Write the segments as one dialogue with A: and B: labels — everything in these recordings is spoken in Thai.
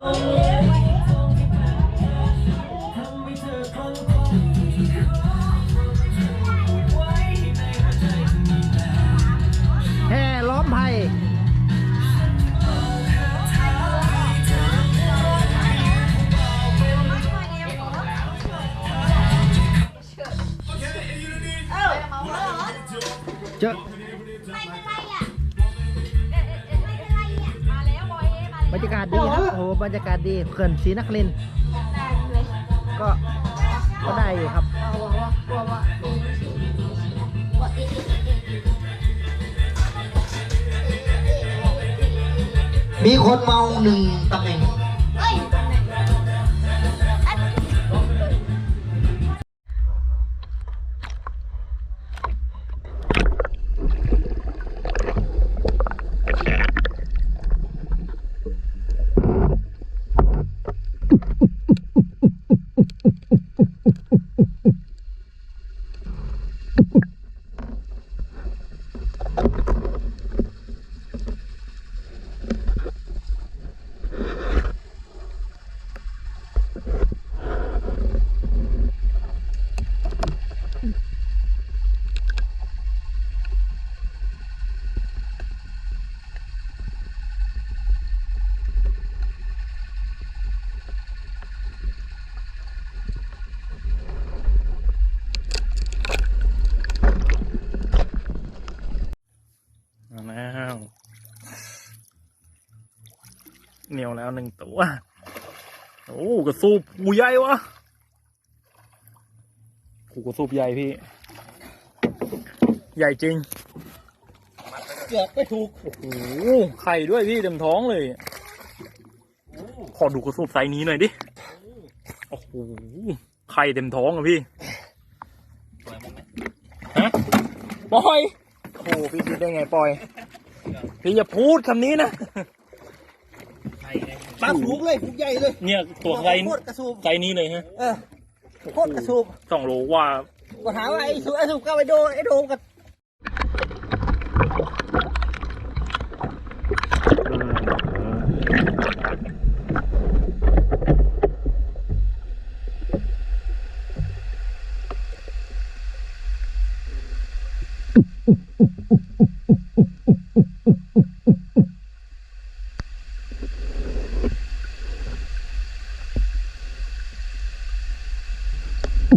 A: แห่ล้อมไผ่เจอ
B: บอยเอบ
A: ร
B: มา
A: รยากาศดีครับ โอ้โห บรรยากาศดีเขื่อนศรีนครินทร์ก็ก็ได้อยู่ครับ
C: มีคนเมาหนึ่งตำแหน่ง
B: เฮ้ย
D: มาแล้ว เหนียวแล้วหนึ่งตัวโอ้กระสูบหูใหญ่วะหูกระสูบใหญ่พี่ ใหญ่จริง
C: เกือบไม่ถูก
D: โอ้โหไข่ด้วยพี่เต็มท้องเลย ขอดูกระสูบไซส์นี้หน่อยดิโอ้โหไข่เต็มท้องอะพี่ฮะปล่อยโอ้โหพี่คิดได้ไงปล่อยพี่อย่าพูดคำนี้นะ
C: ปลาถูกเลยถูกใหญ่เลย
D: เนี่ยตัวไซส์
C: โคตรกระสูบ
D: ไซส์นี้เลยฮะ
C: เออโคตรกระสูบ
D: สองโลกว่า
C: ก็ถามว่าไอ้สูบไอ้สูบก็ไปโดนไอ้โดนกับ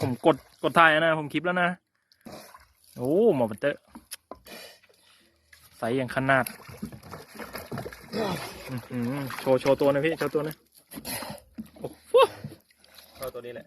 D: ผมกดกดถ่ายนะ ผมคลิปแล้วนะ โอ้หมอบันเตอร์ใสอย่างขนาดโชว์โชว์ตัวหนะพี่ โชว์ตัวหนะโอ้โหโชว์ตัวนี้แหละ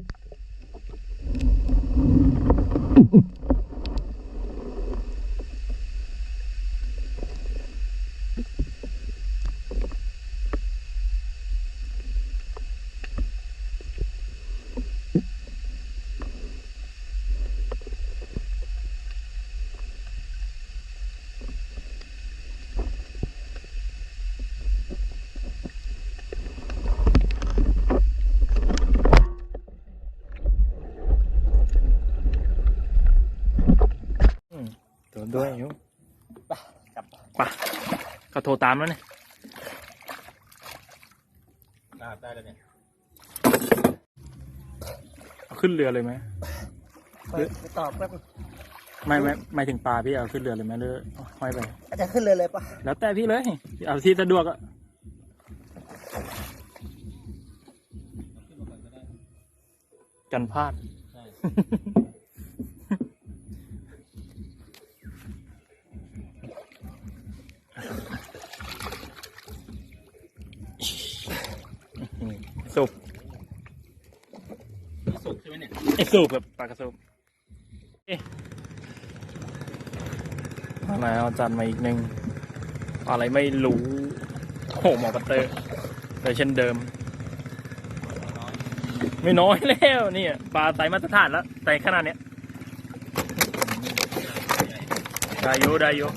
D: ด้วยอยู่
C: ไปกลับ
D: ไปเขาโทรตามแล้วเนี่ย
C: ได้แล้วเนี่ย
D: เอาขึ้นเรือเลยไหม
C: ไปไปตอบแป๊บนึง
D: ไม่ไม่ไม่ถึงปลาพี่เอาขึ้นเรือเลยไหมหรือห้อยไป
C: อาจจะขึ้นเลยเลยปะ
D: แล้วแต่พี่เลยเอาที่สะดวกอะกันพลาด สูบ
C: สุกใช่ไหมเนี่ย
D: ไอ้สูบแบบปลากระสูบเอ๊ะมาแล้วจานมาอีกหนึ่งอะไรไม่รู้โอ้โหหมอปัตเตอร์แต่เช่นเดิม ไม่น้อยแล้วเนี่ยปลาไซส์มาตรฐานแล้วแต่ขนาดเนี้ยได้อยู่ได้อยู่